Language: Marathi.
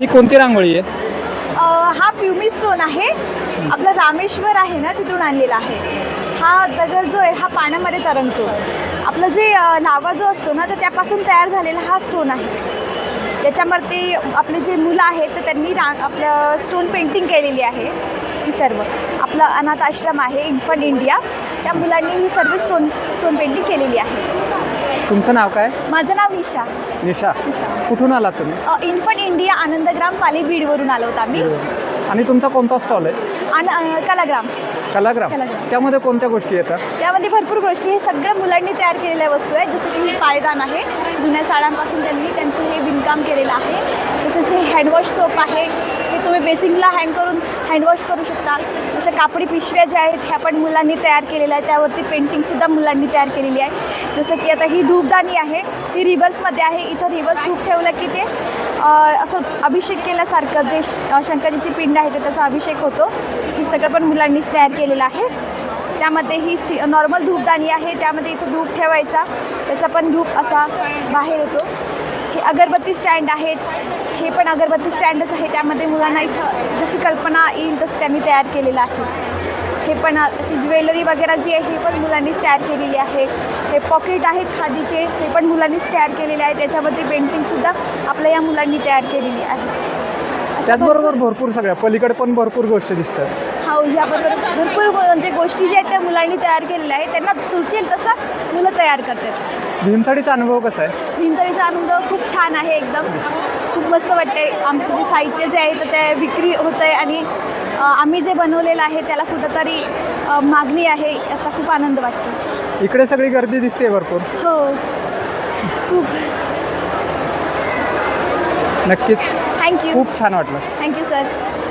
ही कोणती रांगोळी आहे? अ, हा प्युमी स्टोन आहे. आपला रामेश्वर आहे ना तिथून आणलेला आहे. हा दगड जो आहे हा पाण्यामध्ये तरंगतो. आपलं जे अ, लावा जो असतो ना तर त्यापासून तयार झालेला हा स्टोन आहे. त्याच्यावरती आपले जे मुलं आहेत तर त्यांनी रा आपलं स्टोन पेंटिंग केलेली आहे. ही सर्व. आपला अनाथ आश्रम आहे इन्फंट इंडिया. त्या मुलांनी ही सर्व स्टोन स्टोन पेंटिंग केलेली आहे. तुमचं नाव काय? माझं नाव निशा. निशा. निशा. कुठून आलात तुम्ही? इन्फंट इंडिया आनंदग्राम पाली बीडवरून आलो होतो आम्ही. आणि तुमचा कोणता स्टॉल आहे? आन अ, कलाग्राम. कलाग्राम. कलाग्राम. त्यामध्ये कोणत्या गोष्टी येतात? त्यामध्ये भरपूर गोष्टी हे सगळ्या मुलांनी तयार केलेल्या वस्तू आहेत. जसं की ही पायदान आहे. जुन्या साड्यांपासून त्यांनी त्यांचं हे विणकाम केलेलं आहे. तसंच हे हँडवॉश सोप आहे. बेसिंगला हँग करून हँडवॉश करू शकता अशा कापडी पिशव्या ज्या आहेत ह्या पण मुलांनी तयार केलेल्या आहेत. त्यावरती पेंटिंगसुद्धा मुलांनी तयार केलेली आहे. जसं की आता ही धूपदाणी आहे ही रिवर्समध्ये आहे. इथं रिवर्स धूप ठेवलं की ते असं अभिषेक केल्यासारखं जे श- शंकराची पिंड आहे ते त्याचा अभिषेक होतो. हे सगळं पण मुलांनीच तयार केलेलं आहे. त्यामध्ये ही सी नॉर्मल धूपदाणी आहे. त्यामध्ये इथं धूप ठेवायचा. त्याचा पण धूप असा बाहेर येतो. हे अगरबत्ती स्टँड आहेत. हे पण अगरबत्ती स्टँडच आहे. त्यामध्ये मुलांना इथं जशी कल्पना येईल तसं त्यांनी तयार केलेलं आहे. हे पण अशी ज्वेलरी वगैरे जी आहे ही पण मुलांनीच तयार केलेली आहे. हे पॉकेट आहेत खादीचे हे पण मुलांनीच तयार केलेले आहे. त्याच्यावरती पेंटिंगसुद्धा आपल्या या मुलांनी तयार केलेली आहे. त्याचबरोबर भरपूर सगळ्या पलीकडे पण भरपूर गोष्टी दिसतात. हो याबद्दल भरपूर म्हणजे गोष्टी ज्या आहेत त्या मुलांनी तयार केलेल्या आहेत. त्यांना सुचेल तसं मुलं तयार करतात. भीमथडीचा अनुभव कसा आहे? हिंदळीचा आनंद खूप छान आहे एकदम. मस्त वाटते आमचं जे साहित्य जे आहे तर ते विक्री होतं आहे आणि आम्ही जे बनवलेलं आहे त्याला कुठंतरी मागणी आहे याचा खूप आनंद वाटतो. इकडे सगळी गर्दी दिसते भरपूर. हो. खूप. नक्कीच. थँक्यू खूप छान वाटलं. Thank you sir